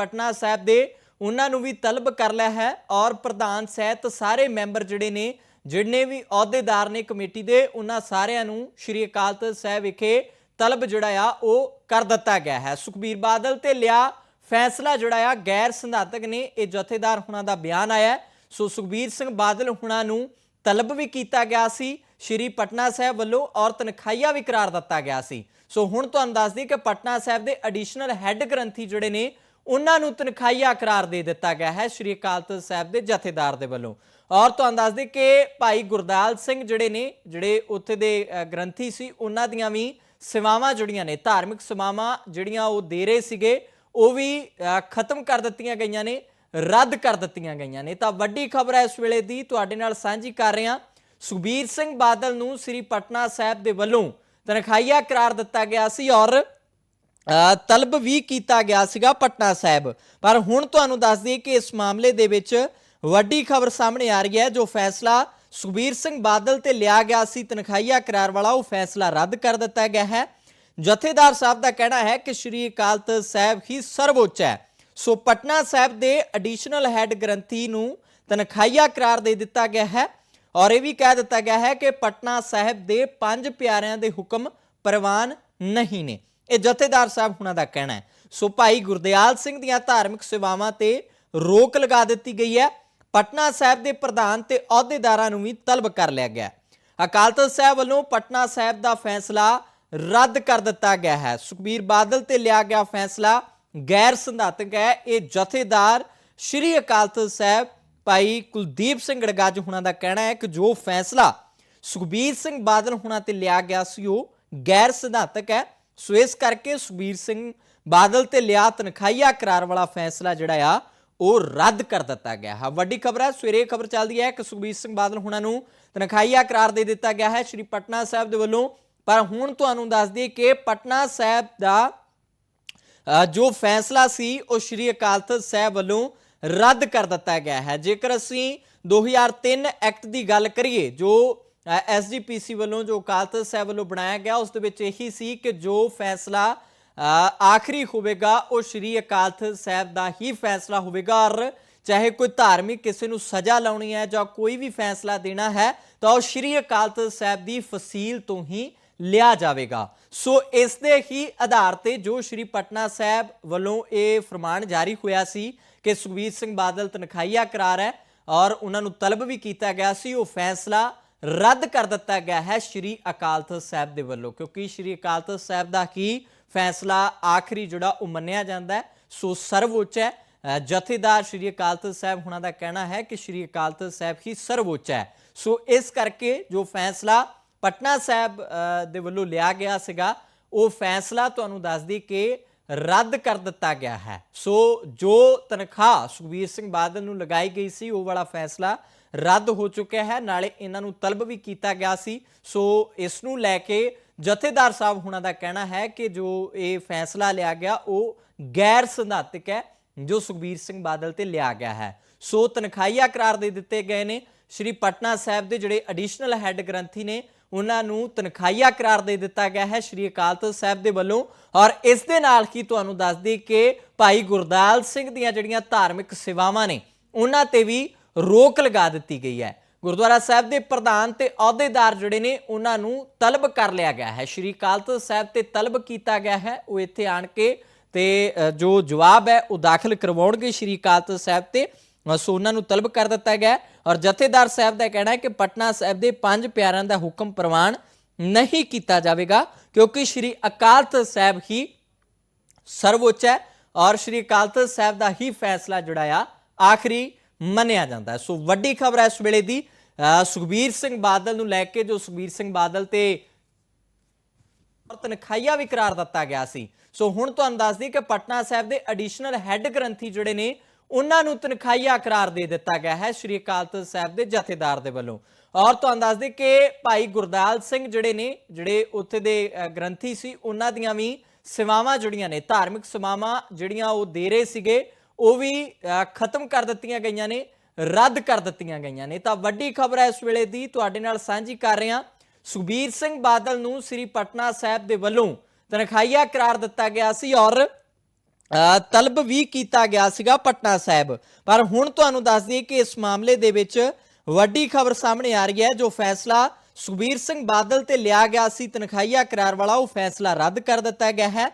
ਪਟਨਾ ਸਾਹਿਬ ਦੇ ਉਹਨਾਂ ਨੂੰ ਵੀ ਤਲਬ ਕਰ ਲਿਆ ਹੈ ਔਰ ਪ੍ਰਧਾਨ ਸਹਿਤ ਸਾਰੇ ਮੈਂਬਰ ਜਿਹੜੇ ਨੇ, ਜਿੰਨੇ ਵੀ ਅਹੁਦੇਦਾਰ ਨੇ ਕਮੇਟੀ ਦੇ, ਉਹਨਾਂ ਸਾਰਿਆਂ ਨੂੰ ਸ਼੍ਰੀ ਅਕਾਲ ਤਖਤ ਸਾਹਿਬ ਵਿਖੇ ਤਲਬ ਜਿਹੜਾ ਆ, ਉਹ ਕਰ ਦਿੱਤਾ ਗਿਆ ਹੈ। ਸੁਖਬੀਰ ਬਾਦਲ ਤੇ ਲਿਆ ਫੈਸਲਾ ਜਿਹੜਾ ਆ, ਗੈਰ ਸੰਧਾਤਕ ਨੇ, ਇਹ ਜਥੇਦਾਰ ਹੁਣਾਂ ਦਾ ਬਿਆਨ ਆਇਆ ਸੋ ਸੁਖਬੀਰ ਸਿੰਘ ਬਾਦਲ ਹੁਣਾਂ ਨੂੰ ਤਲਬ ਵੀ ਕੀਤਾ ਗਿਆ ਸੀ, ਸ਼੍ਰੀ ਪਟਨਾ ਸਾਹਿਬ ਵੱਲੋਂ ਔਰ ਤਨਖਾਹੀਆ ਵੀ ਕਰਾਰ ਦਿੱਤਾ ਗਿਆ ਸੀ। ਸੋ ਹੁਣ ਤੁਹਾਨੂੰ ਦੱਸ ਦਈਏ ਕਿ ਪਟਨਾ ਸਾਹਿਬ ਦੇ ਐਡੀਸ਼ਨਲ ਹੈੱਡ ਗ੍ਰੰਥੀ ਜਿਹੜੇ ਨੇ ਉਹਨਾਂ ਨੂੰ ਤਨਖਾਹੀਆ ਕਰਾਰ ਦੇ ਦਿੱਤਾ ਗਿਆ ਹੈ ਸ਼੍ਰੀ ਅਕਾਲ ਤਖਤ ਸਾਹਿਬ ਦੇ ਜਥੇਦਾਰ ਦੇ ਵੱਲੋਂ। ਔਰ ਤੁਹਾਨੂੰ ਦੱਸ ਦਈਏ ਕਿ ਭਾਈ ਗੁਰਦਾਲ ਸਿੰਘ ਜਿਹੜੇ ਨੇ, ਜਿਹੜੇ ਉੱਥੇ ਦੇ ਗ੍ਰੰਥੀ ਸੀ, ਉਹਨਾਂ ਦੀਆਂ ਵੀ ਸੇਵਾਵਾਂ ਜਿਹੜੀਆਂ ਨੇ, ਧਾਰਮਿਕ ਸੇਵਾਵਾਂ ਜਿਹੜੀਆਂ ਉਹ ਦੇ ਰਹੇ ਸੀਗੇ, ਉਹ ਵੀ ਖਤਮ ਕਰ ਦਿੱਤੀਆਂ ਗਈਆਂ ਨੇ, ਰੱਦ ਕਰ ਦਿੱਤੀਆਂ ਗਈਆਂ ਨੇ। ਤਾਂ ਵੱਡੀ ਖਬਰ ਹੈ ਇਸ ਵੇਲੇ ਦੀ, ਤੁਹਾਡੇ ਨਾਲ ਸਾਂਝੀ ਕਰ ਰਹੇ ਹਾਂ ਸੁਖਬੀਰ ਸਿੰਘ ਬਾਦਲ ਨੂੰ ਸ੍ਰੀ ਪਟਨਾ ਸਾਹਿਬ ਦੇ ਵੱਲੋਂ ਤਨਖਾਹੀਆ ਕਰਾਰ ਦਿੱਤਾ ਗਿਆ ਸੀ। ਔਰ ਤਲਬ ਵੀ ਕੀਤਾ ਗਿਆ ਸੀਗਾ ਪਟਨਾ ਸਾਹਿਬ। ਪਰ ਹੁਣ ਤੁਹਾਨੂੰ ਦੱਸ ਦਈਏ ਕਿ ਇਸ ਮਾਮਲੇ ਦੇ ਵਿੱਚ ਵੱਡੀ ਖਬਰ ਸਾਹਮਣੇ ਆ ਰਹੀ ਹੈ, ਜੋ ਫੈਸਲਾ ਸੁਖਬੀਰ ਸਿੰਘ ਬਾਦਲ ਤੇ ਲਿਆ ਗਿਆ ਸੀ। ਤਨਖਾਈਆ ਕਰਾਰ ਵਾਲਾ ਉਹ ਫੈਸਲਾ ਰੱਦ ਕਰ ਦਿੱਤਾ ਗਿਆ ਹੈ। ਜਥੇਦਾਰ ਸਾਹਿਬ ਦਾ ਕਹਿਣਾ ਹੈ ਕਿ ਸ਼੍ਰੀ ਅਕਾਲ ਤਖਤ ਸਾਹਿਬ ਹੀ ਸਰਵਉੱਚ ਹੈ। ਸੋ ਪਟਨਾ ਸਾਹਿਬ ਦੇ ਐਡੀਸ਼ਨਲ ਹੈੱਡ ਗ੍ਰੰਥੀ ਨੂੰ ਤਨਖਾਈਆ ਕਰਾਰ ਦੇ ਦਿੱਤਾ ਗਿਆ ਹੈ ਔਰ ਇਹ ਵੀ ਕਹਿ ਦਿੱਤਾ ਗਿਆ ਹੈ ਕਿ ਪਟਨਾ ਸਾਹਿਬ ਦੇ ਪੰਜ ਪਿਆਰਿਆਂ ਦੇ ਹੁਕਮ ਪ੍ਰਵਾਨ ਨਹੀਂ ਨੇ। ਇਹ ਜਥੇਦਾਰ ਸਾਹਿਬ ਹੁਣਾਂ ਦਾ ਕਹਿਣਾ ਹੈ। ਸੋ ਭਾਈ ਗੁਰਦਿਆਲ ਸਿੰਘ ਦੀਆਂ ਧਾਰਮਿਕ ਸੇਵਾਵਾਂ ਤੇ ਰੋਕ ਲਗਾ ਦਿੱਤੀ ਗਈ ਹੈ। ਪਟਨਾ ਸਾਹਿਬ ਦੇ ਪ੍ਰਧਾਨ ਤੇ ਅਹੁਦੇਦਾਰਾਂ ਨੂੰ ਵੀ ਤਲਬ ਕਰ ਲਿਆ ਗਿਆ ਅਕਾਲ ਤਖਤ ਸਾਹਿਬ ਵੱਲੋਂ ਪਟਨਾ ਸਾਹਿਬ ਦਾ ਫੈਸਲਾ ਰੱਦ ਕਰ ਦਿੱਤਾ ਗਿਆ ਹੈ। ਸੁਖਬੀਰ ਬਾਦਲ ਤੇ ਲਿਆ ਗਿਆ ਫੈਸਲਾ ਗੈਰ ਸੰਧਾਤਕ ਹੈ। ਇਹ ਜਥੇਦਾਰ ਸ਼੍ਰੀ ਅਕਾਲ ਤਖਤ ਸਾਹਿਬ ਭਾਈ ਕੁਲਦੀਪ ਸਿੰਘ ਗੜਗਾਜ ਹੁਣਾਂ ਦਾ ਕਹਿਣਾ ਹੈ ਕਿ ਜੋ ਫੈਸਲਾ ਸੁਖਬੀਰ ਸਿੰਘ ਬਾਦਲ ਹੁਣਾਂ ਤੇ ਲਿਆ ਗਿਆ ਸੀ, ਉਹ ਗੈਰ ਸਿਧਾਂਤਕ ਹੈ। ਸੋ ਇਸ ਕਰਕੇ ਸੁਖਬੀਰ ਸਿੰਘ ਬਾਦਲ ਤੇ ਲਿਆ ਤਨਖਾਹੀਆ ਕਰਾਰ ਵਾਲਾ ਫੈਸਲਾ ਜਿਹੜਾ ਆ, ਉਹ ਰੱਦ ਕਰ ਦਿੱਤਾ ਗਿਆ ਹੈ। ਵੱਡੀ ਖਬਰ ਹੈ, ਸਵੇਰੇ ਖਬਰ ਚੱਲਦੀ ਹੈ ਕਿ ਸੁਖਬੀਰ ਸਿੰਘ ਬਾਦਲ ਹੁਣਾਂ ਨੂੰ ਤਨਖਾਈਆ ਕਰਾਰ ਦੇ ਦਿੱਤਾ ਗਿਆ ਹੈ ਸ਼੍ਰੀ ਪਟਨਾ ਸਾਹਿਬ ਦੇ ਵੱਲੋਂ। ਪਰ ਹੁਣ ਤੁਹਾਨੂੰ ਦੱਸ ਦਈਏ ਕਿ ਪਟਨਾ ਸਾਹਿਬ ਦਾ ਜੋ ਫੈਸਲਾ ਸੀ, ਉਹ ਸ਼੍ਰੀ ਅਕਾਲ ਤਖਤ ਸਾਹਿਬ ਵੱਲੋਂ ਰੱਦ ਕਰ ਦਿੱਤਾ ਗਿਆ ਹੈ। ਜੇਕਰ ਅਸੀਂ 2003 ਐਕਟ ਦੀ ਗੱਲ ਕਰੀਏ, ਜੋ ਐਸਜੀਪੀਸੀ ਵੱਲੋਂ ਜੋ ਅਕਾਲ ਤਖਤ ਸਾਹਿਬ ਵੱਲੋਂ ਬਣਾਇਆ ਗਿਆ, ਉਸ ਦੇ ਵਿੱਚ ਇਹੀ ਸੀ ਕਿ ਜੋ ਫੈਸਲਾ ਆਖਰੀ ਹੋਵੇਗਾ, ਉਹ ਸ਼੍ਰੀ ਅਕਾਲ ਤਖਤ ਸਾਹਿਬ ਦਾ ਹੀ ਫੈਸਲਾ ਹੋਵੇਗਾ। ਔਰ ਚਾਹੇ ਕੋਈ ਧਾਰਮਿਕ ਕਿਸੇ ਨੂੰ ਸਜ਼ਾ ਲਾਉਣੀ ਹੈ ਜਾਂ ਕੋਈ ਵੀ ਫੈਸਲਾ ਦੇਣਾ ਹੈ, ਤਾਂ ਉਹ ਸ਼੍ਰੀ ਅਕਾਲ ਤਖਤ ਸਾਹਿਬ ਦੀ ਫਸੀਲ ਤੋਂ ਹੀ ਲਿਆ ਜਾਵੇਗਾ। ਸੋ ਇਸ ਦੇ ਹੀ ਆਧਾਰ ਤੇ ਜੋ ਸ਼੍ਰੀ ਪਟਨਾ ਸਾਹਿਬ ਵੱਲੋਂ ਇਹ ਫਰਮਾਨ ਜਾਰੀ ਹੋਇਆ ਸੀ ਕਿ ਸੁਖਬੀਰ ਸਿੰਘ ਬਾਦਲ ਤਨਖਾਹੀਆ ਕਰਾਰ ਹੈ ਔਰ ਉਹਨਾਂ ਨੂੰ ਤਲਬ ਵੀ ਕੀਤਾ ਗਿਆ ਸੀ, ਉਹ ਫੈਸਲਾ ਰੱਦ ਕਰ ਦਿੱਤਾ ਗਿਆ ਹੈ ਸ਼੍ਰੀ ਅਕਾਲ ਤਖਤ ਸਾਹਿਬ ਦੇ ਵੱਲੋਂ, ਕਿਉਂਕਿ ਸ਼੍ਰੀ ਅਕਾਲ ਤਖਤ ਸਾਹਿਬ ਦਾ ਹੀ ਫੈਸਲਾ ਆਖਰੀ ਜਿਹੜਾ ਉਹ ਮੰਨਿਆ ਜਾਂਦਾ ਹੈ, ਸੋ ਸਰਵਉੱਚ ਹੈ। ਜਥੇਦਾਰ ਸ਼੍ਰੀ ਅਕਾਲ ਤਖਤ ਸਾਹਿਬ ਹੁਣਾਂ ਦਾ ਕਹਿਣਾ ਹੈ ਕਿ ਸ਼੍ਰੀ ਅਕਾਲ ਤਖਤ ਸਾਹਿਬ ਹੀ ਸਰਵਉੱਚ ਹੈ। ਸੋ ਇਸ ਕਰਕੇ ਜੋ ਫੈਸਲਾ ਪਟਨਾ ਸਾਹਿਬ ਦੇ ਵੱਲੋਂ ਲਿਆ ਗਿਆ ਸੀਗਾ, ਉਹ ਫੈਸਲਾ ਤੁਹਾਨੂੰ ਦੱਸਦੀ ਕਿ ਰੱਦ ਕਰ ਦਿੱਤਾ ਗਿਆ ਹੈ। ਸੋ ਜੋ ਤਨਖਾਹ ਸੁਖਬੀਰ ਸਿੰਘ ਬਾਦਲ ਨੂੰ ਲਗਾਈ ਗਈ ਸੀ, ਉਹ ਵਾਲਾ ਫੈਸਲਾ ਰੱਦ ਹੋ ਚੁੱਕਿਆ ਹੈ। ਨਾਲੇ ਇਹਨਾਂ ਨੂੰ ਤਲਬ ਵੀ ਕੀਤਾ ਗਿਆ ਸੀ। ਸੋ ਇਸ ਨੂੰ ਲੈ ਕੇ ਜਥੇਦਾਰ ਸਾਹਿਬ ਹੁਣਾਂ ਦਾ ਕਹਿਣਾ ਹੈ ਕਿ ਜੋ ਇਹ ਫੈਸਲਾ ਲਿਆ ਗਿਆ, ਉਹ ਗੈਰ ਸਿਧਾਂਤਕ ਹੈ, ਜੋ ਸੁਖਬੀਰ ਸਿੰਘ ਬਾਦਲ ਤੇ ਲਿਆ ਗਿਆ ਹੈ। ਸੋ ਤਨਖਾਹੀਆ ਕਰਾਰ ਦੇ ਦਿੱਤੇ ਗਏ ਨੇ। ਸ਼੍ਰੀ ਪਟਨਾ ਸਾਹਿਬ ਦੇ ਜਿਹੜੇ ਐਡੀਸ਼ਨਲ ਹੈੱਡ ਗ੍ਰੰਥੀ ਨੇ, ਉਹਨਾਂ ਨੂੰ ਤਨਖਾਹੀਆ ਕਰਾਰ ਦੇ ਦਿੱਤਾ ਗਿਆ ਹੈ ਸ਼੍ਰੀ ਅਕਾਲ ਤਖਤ ਸਾਹਿਬ ਦੇ ਵੱਲੋਂ। ਔਰ ਇਸ ਦੇ ਨਾਲ ਹੀ ਤੁਹਾਨੂੰ ਦੱਸ ਦਈਏ ਕਿ ਭਾਈ ਗੁਰਦਾਲ ਸਿੰਘ ਦੀਆਂ ਜਿਹੜੀਆਂ ਧਾਰਮਿਕ ਸੇਵਾਵਾਂ ਨੇ, ਉਹਨਾਂ ਤੇ ਵੀ ਰੋਕ ਲਗਾ ਦਿੱਤੀ ਗਈ ਹੈ। ਗੁਰਦੁਆਰਾ ਸਾਹਿਬ ਦੇ ਪ੍ਰਧਾਨ ਤੇ ਅਹੁਦੇਦਾਰ ਜਿਹੜੇ ਨੇ, ਉਹਨਾਂ ਨੂੰ ਤਲਬ ਕਰ ਲਿਆ ਗਿਆ ਹੈ। ਸ਼੍ਰੀ ਅਕਾਲ ਤਖਤ ਸਾਹਿਬ ਤੇ ਤਲਬ ਕੀਤਾ ਗਿਆ ਹੈ। ਉਹ ਇੱਥੇ ਆਣ ਕੇ ਤੇ ਜੋ ਜਵਾਬ ਹੈ, ਉਹ ਦਾਖਲ ਕਰਵਾਉਣਗੇ ਸ਼੍ਰੀ ਅਕਾਲ ਤਖਤ ਸਾਹਿਬ ਤੇ। ਸੋ ਉਹਨਾਂ ਨੂੰ ਤਲਬ ਕਰ ਦਿੱਤਾ ਗਿਆ ਔਰ ਜਥੇਦਾਰ ਸਾਹਿਬ ਦਾ ਕਹਿਣਾ ਹੈ ਕਿ ਪਟਨਾ ਸਾਹਿਬ ਦੇ ਪੰਜ ਪਿਆਰਿਆਂ ਦਾ ਹੁਕਮ ਪ੍ਰਵਾਨ ਨਹੀਂ ਕੀਤਾ ਜਾਵੇਗਾ, ਕਿਉਂਕਿ ਸ਼੍ਰੀ ਅਕਾਲ ਤਖਤ ਸਾਹਿਬ ਹੀ ਸਰਵਉੱਚ ਹੈ ਔਰ ਸ਼੍ਰੀ ਅਕਾਲ ਤਖਤ ਸਾਹਿਬ ਦਾ ਹੀ ਫੈਸਲਾ ਜਿਹੜਾ ਆਖਰੀ ਮੰਨਿਆ ਜਾਂਦਾ ਹੈ। ਸੋ ਵੱਡੀ ਖਬਰ ਹੈ ਇਸ ਵੇਲੇ ਦੀ। ਅ, ਸੁਖਬੀਰ ਸਿੰਘ ਬਾਦਲ ਨੂੰ ਲੈ ਕੇ ਜੋ ਸੁਖਬੀਰ ਸਿੰਘ ਬਾਦਲ ਤੇ ਔਰ ਤਨਖਾਹੀਆ ਵੀ ਕਰਾਰ ਦਿੱਤਾ ਗਿਆ ਸੀ। ਸੋ ਹੁਣ ਤੁਹਾਨੂੰ ਦੱਸ ਦਈਏ ਕਿ ਪਟਨਾ ਸਾਹਿਬ ਦੇ ਐਡੀਸ਼ਨਲ ਹੈੱਡ ਗ੍ਰੰਥੀ ਜਿਹੜੇ ਨੇ ਉਹਨਾਂ ਨੂੰ ਤਨਖਾਹੀਆ ਕਰਾਰ ਦੇ ਦਿੱਤਾ ਗਿਆ ਹੈ ਸ਼੍ਰੀ ਅਕਾਲ ਤਖਤ ਸਾਹਿਬ ਦੇ ਜਥੇਦਾਰ ਦੇ ਵੱਲੋਂ। ਔਰ ਤੁਹਾਨੂੰ ਦੱਸ ਦਈਏ ਕਿ ਭਾਈ ਗੁਰਦਾਲ ਸਿੰਘ ਜਿਹੜੇ ਨੇ ਜਿਹੜੇ ਉੱਥੇ ਦੇ ਗ੍ਰੰਥੀ ਸੀ ਉਹਨਾਂ ਦੀਆਂ ਵੀ ਸੇਵਾਵਾਂ ਜੁੜੀਆਂ ਨੇ ਧਾਰਮਿਕ ਸੇਵਾਵਾਂ ਜਿਹੜੀਆਂ ਉਹ ਦੇ ਰਹੇ ਸੀਗੇ। ਉਹ ਵੀ ਖਤਮ ਕਰ ਦਿੱਤੀਆਂ ਗਈਆਂ ਨੇ, ਰੱਦ ਕਰ ਦਿੱਤੀਆਂ ਗਈਆਂ ਨੇ। ਤਾਂ ਵੱਡੀ ਖਬਰ ਹੈ ਇਸ ਵੇਲੇ ਦੀ, ਤੁਹਾਡੇ ਨਾਲ ਸਾਂਝੀ ਕਰ ਰਹੇ ਹਾਂ ਸੁਖਬੀਰ ਸਿੰਘ ਬਾਦਲ ਨੂੰ ਸ੍ਰੀ ਪਟਨਾ ਸਾਹਿਬ ਦੇ ਵੱਲੋਂ ਤਨਖਾਹੀਆ ਕਰਾਰ ਦਿੱਤਾ ਗਿਆ ਸੀ ਔਰ ਤਲਬ ਵੀ ਕੀਤਾ ਗਿਆ ਸੀਗਾ ਪਟਨਾ ਸਾਹਿਬ। ਪਰ ਹੁਣ ਤੁਹਾਨੂੰ ਦੱਸ ਦਈਏ ਕਿ ਇਸ ਮਾਮਲੇ ਦੇ ਵਿੱਚ ਵੱਡੀ ਖਬਰ ਸਾਹਮਣੇ ਆ ਰਹੀ ਹੈ, ਜੋ ਫੈਸਲਾ ਸੁਖਬੀਰ ਸਿੰਘ ਬਾਦਲ ਤੇ ਲਿਆ ਗਿਆ ਸੀ। ਤਨਖਾਹੀਆ ਕਰਾਰ ਵਾਲਾ ਉਹ ਫੈਸਲਾ ਰੱਦ ਕਰ ਦਿੱਤਾ ਗਿਆ ਹੈ।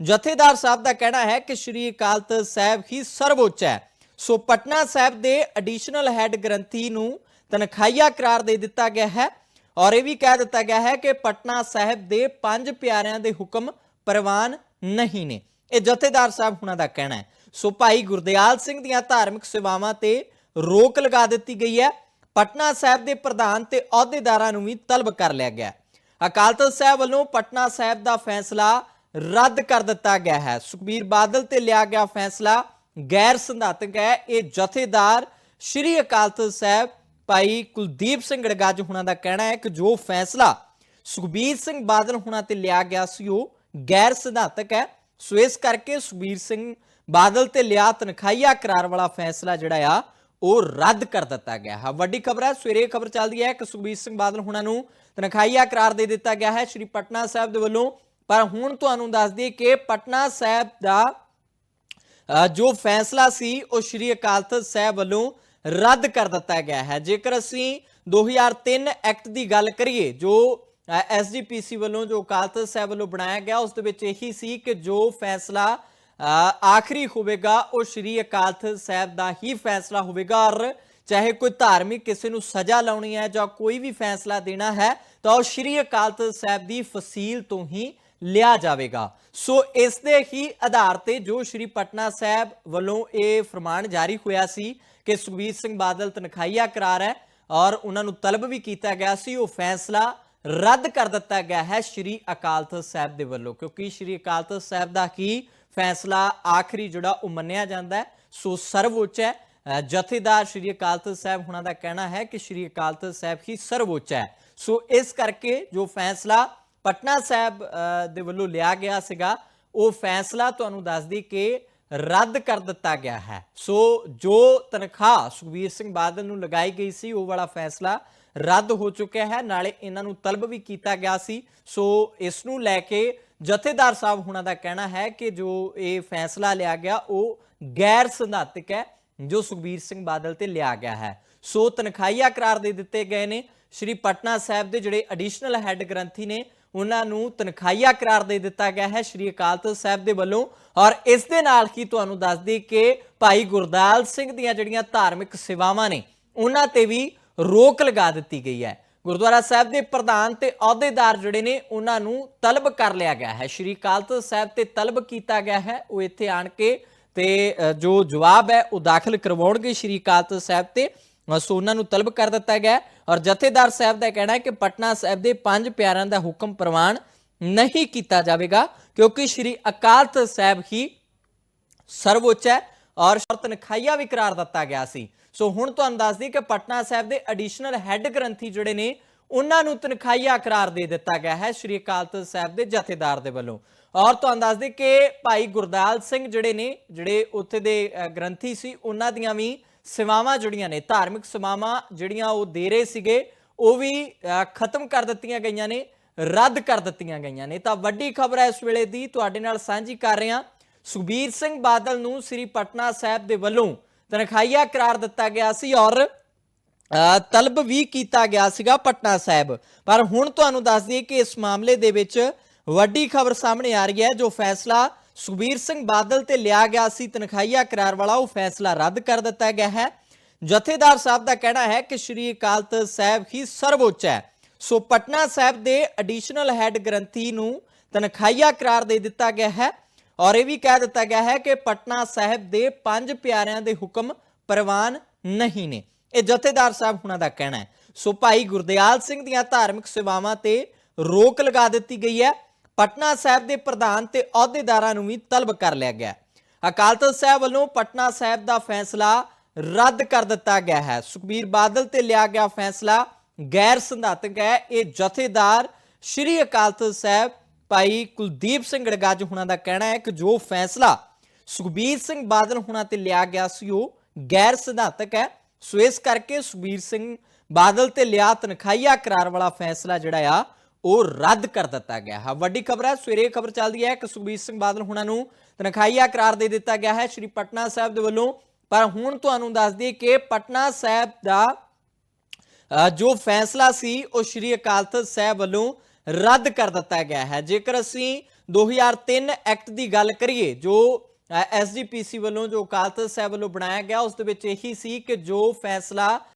ਜਥੇਦਾਰ ਸਾਹਿਬ ਦਾ ਕਹਿਣਾ ਹੈ ਕਿ ਸ਼੍ਰੀ ਅਕਾਲ ਤਖਤ ਸਾਹਿਬ ਹੀ ਸਰਵਉੱਚ ਹੈ। ਸੋ ਪਟਨਾ ਸਾਹਿਬ ਦੇ ਐਡੀਸ਼ਨਲ ਹੈੱਡ ਗ੍ਰੰਥੀ ਨੂੰ ਤਨਖਾਹੀਆ ਕਰਾਰ ਦੇ ਦਿੱਤਾ ਗਿਆ ਹੈ ਔਰ ਇਹ ਵੀ ਕਹਿ ਦਿੱਤਾ ਗਿਆ ਹੈ ਕਿ ਪਟਨਾ ਸਾਹਿਬ ਦੇ ਪੰਜ ਪਿਆਰਿਆਂ ਦੇ ਹੁਕਮ ਪ੍ਰਵਾਨ ਨਹੀਂ ਨੇ। ਇਹ ਜਥੇਦਾਰ ਸਾਹਿਬ ਹੁਣਾਂ ਦਾ ਕਹਿਣਾ ਹੈ। ਸੋ ਭਾਈ ਗੁਰਦਿਆਲ ਸਿੰਘ ਦੀਆਂ ਧਾਰਮਿਕ ਸੇਵਾਵਾਂ ਤੇ ਰੋਕ ਲਗਾ ਦਿੱਤੀ ਗਈ ਹੈ। ਪਟਨਾ ਸਾਹਿਬ ਦੇ ਪ੍ਰਧਾਨ ਤੇ ਅਹੁਦੇਦਾਰਾਂ ਨੂੰ ਵੀ ਤਲਬ ਕਰ ਲਿਆ ਗਿਆ ਅਕਾਲ ਤਖਤ ਸਾਹਿਬ ਵੱਲੋਂ ਪਟਨਾ ਸਾਹਿਬ ਦਾ ਫੈਸਲਾ ਰੱਦ ਕਰ ਦਿੱਤਾ ਗਿਆ ਹੈ। ਸੁਖਬੀਰ ਬਾਦਲ ਤੇ ਲਿਆ ਗਿਆ ਫੈਸਲਾ ਗੈਰ ਸੰਵਿਧਾਨਕ ਹੈ। ਇਹ ਜਥੇਦਾਰ ਸ਼੍ਰੀ ਅਕਾਲ ਤਖਤ ਸਾਹਿਬ ਭਾਈ ਕੁਲਦੀਪ ਸਿੰਘ ਗੜਗਾਜ ਹੁਣਾਂ ਦਾ ਕਹਿਣਾ ਹੈ ਕਿ ਜੋ ਫੈਸਲਾ ਸੁਖਬੀਰ ਸਿੰਘ ਬਾਦਲ ਹੁਣਾਂ ਤੇ ਲਿਆ ਗਿਆ ਸੀ, ਉਹ ਗੈਰ ਸਿਧਾਂਤਕ ਹੈ। ਸੋ ਇਸ ਕਰਕੇ ਸੁਖਬੀਰ ਸਿੰਘ ਬਾਦਲ ਤੇ ਲਿਆ ਤਨਖਾਹੀਆ ਕਰਾਰ ਵਾਲਾ ਫੈਸਲਾ ਜਿਹੜਾ ਆ, ਉਹ ਰੱਦ ਕਰ ਦਿੱਤਾ ਗਿਆ ਹੈ। ਵੱਡੀ ਖਬਰ ਹੈ, ਸਵੇਰੇ ਖਬਰ ਚੱਲਦੀ ਹੈ ਕਿ ਸੁਖਬੀਰ ਸਿੰਘ ਬਾਦਲ ਹੁਣਾਂ ਨੂੰ ਤਨਖਾਹੀਆ ਕਰਾਰ ਦੇ ਦਿੱਤਾ ਗਿਆ ਹੈ। ਸ਼੍ਰੀ ਪਟਨਾ ਸਾਹਿਬ ਦੇ ਵੱਲੋਂ ਪਰ ਹੁਣ ਤੁਹਾਨੂੰ ਦੱਸ ਦਈਏ ਕਿ ਪਟਨਾ ਸਾਹਿਬ ਦਾ ਜੋ ਫੈਸਲਾ ਸੀ ਉਹ ਸ਼੍ਰੀ ਅਕਾਲ ਤਖਤ ਸਾਹਿਬ ਵੱਲੋਂ ਰੱਦ ਕਰ ਦਿੱਤਾ ਗਿਆ ਹੈ। ਜੇਕਰ ਅਸੀਂ 2003 ਐਕਟ ਦੀ ਗੱਲ ਕਰੀਏ ਜੋ ਐਸਜੀਪੀਸੀ ਵੱਲੋਂ ਜੋ ਅਕਾਲ ਤਖਤ ਸਾਹਿਬ ਵੱਲੋਂ ਬਣਾਇਆ ਗਿਆ ਉਸ ਦੇ ਵਿੱਚ ਇਹੀ ਸੀ ਕਿ ਜੋ ਫੈਸਲਾ ਅ, ਆਖਰੀ ਹੋਵੇਗਾ ਉਹ ਸ਼੍ਰੀ ਅਕਾਲ ਤਖਤ ਸਾਹਿਬ ਦਾ ਹੀ ਫੈਸਲਾ ਹੋਵੇਗਾ। ਔਰ ਚਾਹੇ ਕੋਈ ਧਾਰਮਿਕ ਕਿਸੇ ਨੂੰ ਸਜ਼ਾ ਲਾਉਣੀ ਹੈ ਜਾਂ ਕੋਈ ਵੀ ਫੈਸਲਾ ਦੇਣਾ ਹੈ ਤਾਂ ਉਹ ਸ਼੍ਰੀ ਅਕਾਲ ਤਖਤ ਸਾਹਿਬ ਦੀ ਫਸੀਲ ਤੋਂ ਹੀ ਲਿਆ ਜਾਵੇਗਾ। ਸੋ ਇਸ ਦੇ ਹੀ ਆਧਾਰ ਤੇ ਜੋ ਸ਼੍ਰੀ ਪਟਨਾ ਸਾਹਿਬ ਵੱਲੋਂ ਇਹ ਫਰਮਾਨ ਜਾਰੀ ਹੋਇਆ ਸੀ ਕਿ ਸੁਖਬੀਰ ਸਿੰਘ ਬਾਦਲ ਤਨਖਾਹੀਆ ਕਰਾਰ ਹੈ ਔਰ ਉਹਨਾਂ ਨੂੰ ਤਲਬ ਵੀ ਕੀਤਾ ਗਿਆ ਸੀ, ਉਹ ਫੈਸਲਾ ਰੱਦ ਕਰ ਦਿੱਤਾ ਗਿਆ ਹੈ ਸ਼੍ਰੀ ਅਕਾਲ ਤਖਤ ਸਾਹਿਬ ਦੇ ਵੱਲੋਂ। ਕਿਉਂਕਿ ਸ਼੍ਰੀ ਅਕਾਲ ਤਖਤ ਸਾਹਿਬ ਦਾ ਹੀ ਫੈਸਲਾ ਆਖਰੀ ਜਿਹੜਾ ਉਹ ਮੰਨਿਆ ਜਾਂਦਾ ਹੈ, ਸੋ ਸਰਵਉੱਚ ਹੈ। ਜਥੇਦਾਰ ਸ਼੍ਰੀ ਅਕਾਲ ਤਖਤ ਸਾਹਿਬ ਹੁਣਾਂ ਦਾ ਕਹਿਣਾ ਹੈ ਕਿ ਸ਼੍ਰੀ ਅਕਾਲ ਤਖਤ ਸਾਹਿਬ ਹੀ ਸਰਵਉੱਚ ਹੈ। ਸੋ ਇਸ ਕਰਕੇ ਜੋ ਫੈਸਲਾ ਪਟਨਾ ਸਾਹਿਬ ਦੇ ਵੱਲੋਂ ਲਿਆ ਗਿਆ ਸੀਗਾ। ਉਹ ਫੈਸਲਾ ਤੁਹਾਨੂੰ ਦੱਸਦੀ ਕਿ ਰੱਦ ਕਰ ਦਿੱਤਾ ਗਿਆ ਹੈ। ਸੋ ਜੋ ਤਨਖਾਹ ਸੁਖਬੀਰ ਸਿੰਘ ਬਾਦਲ ਨੂੰ ਲਗਾਈ ਗਈ ਸੀ, ਉਹ ਵਾਲਾ ਫੈਸਲਾ ਰੱਦ ਹੋ ਚੁੱਕਿਆ ਹੈ। ਨਾਲੇ ਇਹਨਾਂ ਨੂੰ ਤਲਬ ਵੀ ਕੀਤਾ ਗਿਆ ਸੀ। ਸੋ ਇਸ ਨੂੰ ਲੈ ਕੇ ਜਥੇਦਾਰ ਸਾਹਿਬ ਹੁਣਾਂ ਦਾ ਕਹਿਣਾ ਹੈ ਕਿ ਜੋ ਇਹ ਫੈਸਲਾ ਲਿਆ ਗਿਆ, ਉਹ ਗੈਰ ਸਿਧਾਂਤਕ ਹੈ, ਜੋ ਸੁਖਬੀਰ ਸਿੰਘ ਬਾਦਲ ਤੇ ਲਿਆ ਗਿਆ ਹੈ। ਸੋ ਤਨਖਾਹੀਆ ਕਰਾਰ ਦੇ ਦਿੱਤੇ ਗਏ ਨੇ। ਸ਼੍ਰੀ ਪਟਨਾ ਸਾਹਿਬ ਦੇ ਜਿਹੜੇ ਐਡੀਸ਼ਨਲ ਹੈੱਡ ਗ੍ਰੰਥੀ ਨੇ ਉਹਨਾਂ ਨੂੰ ਤਨਖਾਹੀਆ ਕਰਾਰ ਦੇ ਦਿੱਤਾ ਗਿਆ ਹੈ ਸ਼੍ਰੀ ਅਕਾਲ ਤਖਤ ਸਾਹਿਬ ਦੇ ਵੱਲੋਂ ਔਰ ਇਸ ਦੇ ਨਾਲ ਹੀ ਤੁਹਾਨੂੰ ਦੱਸ ਦਈਏ ਕਿ ਭਾਈ ਗੁਰਦਾਲ ਸਿੰਘ ਦੀਆਂ ਜਿਹੜੀਆਂ ਧਾਰਮਿਕ ਸੇਵਾਵਾਂ ਨੇ, ਉਹਨਾਂ ਤੇ ਵੀ ਰੋਕ ਲਗਾ ਦਿੱਤੀ ਗਈ ਹੈ। ਗੁਰਦੁਆਰਾ ਸਾਹਿਬ ਦੇ ਪ੍ਰਧਾਨ ਤੇ ਅਹੁਦੇਦਾਰ ਜਿਹੜੇ ਨੇ, ਉਹਨਾਂ ਨੂੰ ਤਲਬ ਕਰ ਲਿਆ ਗਿਆ ਹੈ। ਸ਼੍ਰੀ ਅਕਾਲ ਤਖਤ ਸਾਹਿਬ ਤੇ ਤਲਬ ਕੀਤਾ ਗਿਆ ਹੈ। ਉਹ ਇੱਥੇ ਆਣ ਕੇ ਤੇ ਜੋ ਜਵਾਬ ਹੈ, ਉਹ ਦਾਖਲ ਕਰਵਾਉਣਗੇ ਸ਼੍ਰੀ ਅਕਾਲ ਤਖਤ ਸਾਹਿਬ ਤੇ। ਸੋ ਉਹਨਾਂ ਨੂੰ ਤਲਬ ਕਰ ਦਿੱਤਾ ਗਿਆ ਹੈ। ਔਰ ਜਥੇਦਾਰ ਸਾਹਿਬ ਦਾ ਕਹਿਣਾ ਹੈ ਕਿ ਪਟਨਾ ਸਾਹਿਬ ਦੇ ਪੰਜ ਪਿਆਰਿਆਂ ਦਾ ਹੁਕਮ ਪ੍ਰਵਾਨ ਨਹੀਂ ਕੀਤਾ ਜਾਵੇਗਾ, ਕਿਉਂਕਿ ਸ਼੍ਰੀ ਅਕਾਲ ਤਖਤ ਸਾਹਿਬ ਹੀ ਸਰਵਉੱਚ ਹੈ ਔਰ ਤਨਖਾਹੀਆ ਵੀ ਕਰਾਰ ਦਿੱਤਾ ਗਿਆ ਸੀ। ਸੋ ਹੁਣ ਤੁਹਾਨੂੰ ਦੱਸ ਦਈਏ ਕਿ ਪਟਨਾ ਸਾਹਿਬ ਦੇ ਐਡੀਸ਼ਨਲ ਹੈੱਡ ਗ੍ਰੰਥੀ ਜਿਹੜੇ ਨੇ, ਉਹਨਾਂ ਨੂੰ ਤਨਖਾਹੀਆ ਕਰਾਰ ਦੇ ਦਿੱਤਾ ਗਿਆ ਹੈ ਸ਼੍ਰੀ ਅਕਾਲ ਤਖਤ ਸਾਹਿਬ ਦੇ ਜਥੇਦਾਰ ਦੇ ਵੱਲੋਂ। ਔਰ ਤੁਹਾਨੂੰ ਦੱਸ ਦਈਏ ਕਿ ਭਾਈ ਗੁਰਦਾਲ ਸਿੰਘ ਜਿਹੜੇ ਨੇ, ਜਿਹੜੇ ਉੱਥੇ ਦੇ ਗ੍ਰੰਥੀ ਸੀ, ਉਹਨਾਂ ਦੀਆਂ ਵੀ ਸੇਵਾਵਾਂ ਜੁੜੀਆਂ ਨੇ, ਧਾਰਮਿਕ ਸੇਵਾਵਾਂ ਜਿਹੜੀਆਂ ਉਹ ਦੇ ਰਹੇ ਸੀਗੇ, ਉਹ ਵੀ ਖਤਮ ਕਰ ਦਿੱਤੀਆਂ ਗਈਆਂ ਨੇ, ਰੱਦ ਕਰ ਦਿੱਤੀਆਂ ਗਈਆਂ ਨੇ। ਤਾਂ ਵੱਡੀ ਖਬਰ ਹੈ ਇਸ ਵੇਲੇ ਦੀ, ਤੁਹਾਡੇ ਨਾਲ ਸਾਂਝੀ ਕਰ ਰਹੇ ਹਾਂ। ਸੁਖਬੀਰ ਸਿੰਘ ਬਾਦਲ ਨੂੰ ਸ੍ਰੀ ਪਟਨਾ ਸਾਹਿਬ ਦੇ ਵੱਲੋਂ ਤਨਖਾਹੀਆ ਕਰਾਰ ਦਿੱਤਾ ਗਿਆ ਸੀ ਔਰ ਤਲਬ ਵੀ ਕੀਤਾ ਗਿਆ ਸੀਗਾ ਪਟਨਾ ਸਾਹਿਬ। ਪਰ ਹੁਣ ਤੁਹਾਨੂੰ ਦੱਸ ਦਈਏ ਕਿ ਇਸ ਮਾਮਲੇ ਦੇ ਵਿੱਚ ਵੱਡੀ ਖਬਰ ਸਾਹਮਣੇ ਆ ਰਹੀ ਹੈ, ਜੋ ਫੈਸਲਾ ਸੁਖਬੀਰ ਸਿੰਘ ਬਾਦਲ ਤੇ ਲਿਆ ਗਿਆ ਸੀ ਤਨਖਾਹੀਆ ਕਰਾਰ ਵਾਲਾ, ਉਹ ਫੈਸਲਾ ਰੱਦ ਕਰ ਦਿੱਤਾ ਗਿਆ ਹੈ। ਜਥੇਦਾਰ ਸਾਹਿਬ ਦਾ ਕਹਿਣਾ ਹੈ ਕਿ ਸ਼੍ਰੀ ਅਕਾਲ ਤਖਤ ਸਾਹਿਬ ਹੀ ਸਰਵਉੱਚ ਹੈ। ਸੋ ਪਟਨਾ ਸਾਹਿਬ ਦੇ ਐਡੀਸ਼ਨਲ ਹੈੱਡ ਗ੍ਰੰਥੀ ਨੂੰ ਤਨਖਾਈਆ ਕਰਾਰ ਦੇ ਦਿੱਤਾ ਗਿਆ ਹੈ ਔਰ ਇਹ ਵੀ ਕਹਿ ਦਿੱਤਾ ਗਿਆ ਹੈ ਕਿ ਪਟਨਾ ਸਾਹਿਬ ਦੇ ਪੰਜ ਪਿਆਰਿਆਂ ਦੇ ਹੁਕਮ ਪ੍ਰਵਾਨ ਨਹੀਂ ਨੇ। ਇਹ ਜਥੇਦਾਰ ਸਾਹਿਬ ਹੁਣਾਂ ਦਾ ਕਹਿਣਾ ਹੈ। ਸੋ ਭਾਈ ਗੁਰਦਿਆਲ ਸਿੰਘ ਦੀਆਂ ਧਾਰਮਿਕ ਸੇਵਾਵਾਂ ਤੇ ਰੋਕ ਲਗਾ ਦਿੱਤੀ ਗਈ ਹੈ। ਪਟਨਾ ਸਾਹਿਬ ਦੇ ਪ੍ਰਧਾਨ ਤੇ ਅਹੁਦੇਦਾਰਾਂ ਨੂੰ ਵੀ ਤਲਬ ਕਰ ਲਿਆ ਗਿਆ। ਅਕਾਲ ਤਖਤ ਸਾਹਿਬ ਵੱਲੋਂ ਪਟਨਾ ਸਾਹਿਬ ਦਾ ਫੈਸਲਾ ਰੱਦ ਕਰ ਦਿੱਤਾ ਗਿਆ ਹੈ। ਸੁਖਬੀਰ ਬਾਦਲ ਤੇ ਲਿਆ ਗਿਆ ਫੈਸਲਾ ਗੈਰ ਸੰਵਿਧਾਨਕ ਹੈ। ਇਹ ਜਥੇਦਾਰ ਸ਼੍ਰੀ ਅਕਾਲ ਤਖਤ ਸਾਹਿਬ ਭਾਈ ਕੁਲਦੀਪ ਸਿੰਘ ਗੜਗਾਜ ਹੁਣਾਂ ਦਾ ਕਹਿਣਾ ਹੈ ਕਿ ਜੋ ਫੈਸਲਾ ਸੁਖਬੀਰ ਸਿੰਘ ਬਾਦਲ ਹੁਣਾਂ ਤੇ ਲਿਆ ਗਿਆ ਸੀ, ਉਹ ਗੈਰ ਸਿਧਾਂਤਕ ਹੈ। ਸੋ ਇਸ ਕਰਕੇ ਸੁਖਬੀਰ ਸਿੰਘ ਬਾਦਲ ਤੇ ਲਿਆ ਤਨਖਾਹੀਆ ਕਰਾਰ ਵਾਲਾ ਫੈਸਲਾ ਜਿਹੜਾ ਆ ਉਹ ਰੱਦ ਕਰ ਦਿੱਤਾ ਗਿਆ ਹੈ। ਵੱਡੀ ਖਬਰ ਹੈ, ਸਵੇਰੇ ਖਬਰ ਚੱਲਦੀ ਹੈ ਕਿ ਸੁਖਬੀਰ ਸਿੰਘ ਬਾਦਲ ਹੁਣਾਂ ਨੂੰ ਤਨਖਾਹੀਆ ਕਰਾਰ ਦੇ ਦਿੱਤਾ ਗਿਆ ਹੈ। ਸ਼੍ਰੀ ਪਟਨਾ ਸਾਹਿਬ ਦੇ ਵੱਲੋਂ, ਪਰ ਹੁਣ ਤੁਹਾਨੂੰ ਦੱਸ ਦਈਏ ਕਿ ਪਟਨਾ ਸਾਹਿਬ ਦਾ ਜੋ ਫੈਸਲਾ ਸੀ, ਉਹ ਸ਼੍ਰੀ ਅਕਾਲ ਤਖਤ ਸਾਹਿਬ ਵੱਲੋਂ ਰੱਦ ਕਰ ਦਿੱਤਾ ਗਿਆ ਹੈ। ਜੇਕਰ ਅਸੀਂ 2003 ਐਕਟ ਦੀ ਗੱਲ ਕਰੀਏ, ਜੋ ਐਸਜੀਪੀਸੀ ਵੱਲੋਂ, ਜੋ ਅਕਾਲ ਤਖਤ ਸਾਹਿਬ ਵੱਲੋਂ ਬਣਾਇਆ ਗਿਆ, ਉਸ ਦੇ ਵਿੱਚ ਇਹੀ ਸੀ ਕਿ ਜੋ ਫੈਸਲਾ